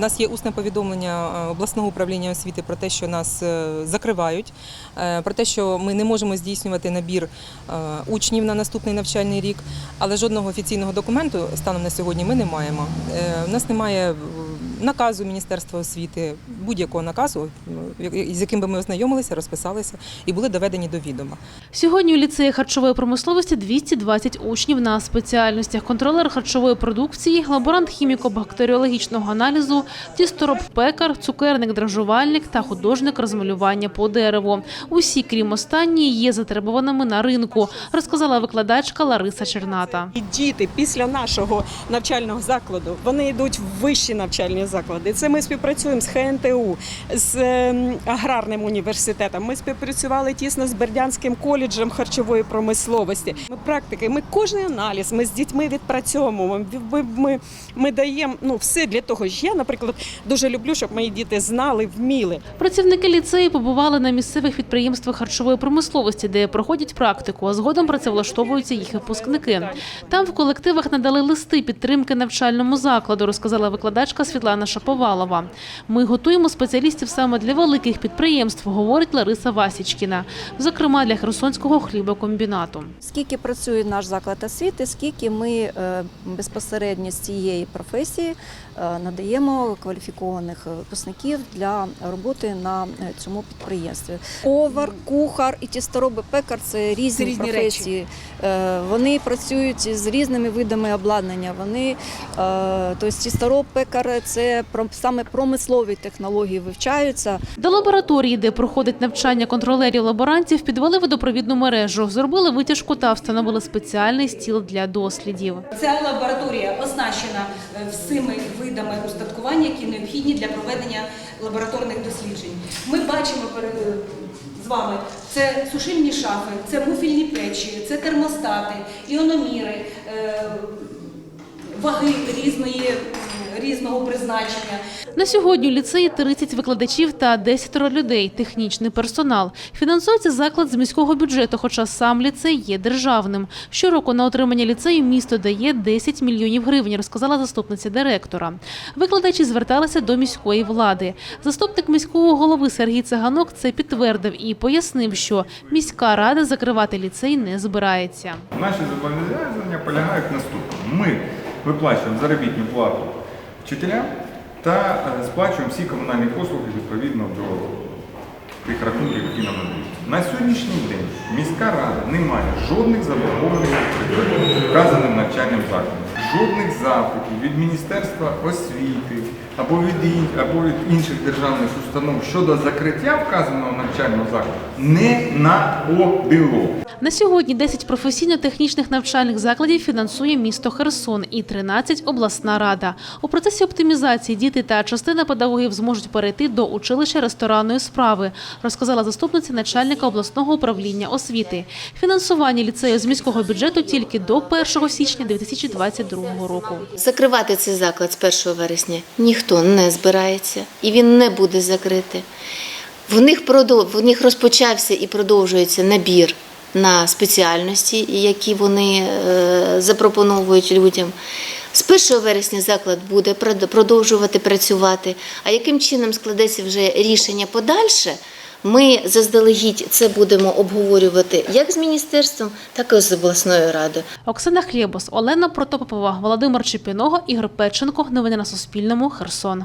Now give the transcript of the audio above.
нас є усне повідомлення е, обласного управління освіти про те, що нас е, закривають, е, про те, що ми не можемо здійснювати набір учнів на наступний навчальний рік, але жодного офіційного документу станом на сьогодні ми не маємо. У нас немає наказу Міністерства освіти, будь-якого наказу, з яким би ми ознайомилися, розписалися і були доведені до відома. Сьогодні у ліцеї харчової промисловості 220 учнів на спеціальностях контролер харчової продукції, лаборант хіміко-бактеріологічного аналізу, тістороб-пекар, цукерник-дрожжувальник та художник розмалювання по дереву. Усі, крім останньої, є затребуваними на ринку, розказала викладачка Лариса Черната. І діти після нашого навчального закладу вони йдуть в вищі навчальні заклади. Це ми співпрацюємо з ХНТУ, з ем, аграрним університетом. Ми співпрацювали тісно з Бердянським коледжем харчової промисловості. Ми практики, ми кожен аналіз, ми з дітьми відпрацьовуємо. Ми, ми, ми даємо ну все для того. що Я, наприклад, дуже люблю, щоб мої діти знали, вміли. Працівники ліцею побували на місцевих підприємствах харчової промисловості, де проходять практику, а згодом працевлаштовуються їх випускники. Там в колективах надали листи підтримки навчальному закладу, розказала викладачка Світлана Шаповалова. Ми готуємо спеціалістів саме для великих підприємств, говорить Лариса Васічкіна, зокрема для Херсонського хлібокомбінату. Скільки працює наш заклад освіти, скільки ми е, безпосередньо з цієї професії е, надаємо кваліфікованих е, випускників для роботи на е, цьому підприємстві. Повар, кухар і тістороби пекар це різні, різні професії. Е, Вони працюють з різними видами обладнання. Вони тобто тістороб, пекар це про- саме промислові технології вивчаються. До лабораторії, де проходить навчання контролерів лаборантів, підвели водопровідну мережу, зробили витяжку та встановили спеціальний стіл для дослідів. Ця лабораторія оснащена всіми видами устаткування, які необхідні для проведення лабораторних досліджень. Ми бачимо е, з вами це сушильні шафи, це муфільні печі, це термостати, іономіри, е, ваги різної, різного призначення. На сьогодні у ліцеї 30 викладачів та 10 людей, технічний персонал. Фінансується заклад з міського бюджету, хоча сам ліцей є державним. Щороку на отримання ліцею місто дає 10 мільйонів гривень, розказала заступниця директора. Викладачі зверталися до міської влади. Заступник міського голови Сергій Циганок це підтвердив і пояснив, що міська рада закривати ліцей не збирається. Наші зобов'язання полягають в наступному. Ми виплачуємо заробітну плату вчителям та е, сплачуємо всі комунальні послуги відповідно до тих рахунків, які нам надають. На сьогоднішній день міська рада не має жодних заборгованостей перед вказаним навчальним закладом. Жодних запитів від Міністерства освіти або від, або від інших державних установ щодо закриття вказаного навчального закладу не надходило. На сьогодні 10 професійно-технічних навчальних закладів фінансує місто Херсон і 13 – обласна рада. У процесі оптимізації діти та частина педагогів зможуть перейти до училища ресторанної справи, розказала заступниця начальника обласного управління освіти. Фінансування ліцею з міського бюджету тільки до 1 січня 2022 року. Закривати цей заклад з 1 вересня ніхто не збирається і він не буде закритий. В них, продов... в них розпочався і продовжується набір на спеціальності, які вони е, запропонують людям. З 1 вересня заклад буде продовжувати працювати. А яким чином складеться вже рішення подальше? Ми заздалегідь це будемо обговорювати як з міністерством, так і з обласною радою. Оксана Хлєбос, Олена Протопопова, Володимир Чепіного, Ігор Печенко. Новини на Суспільному. Херсон.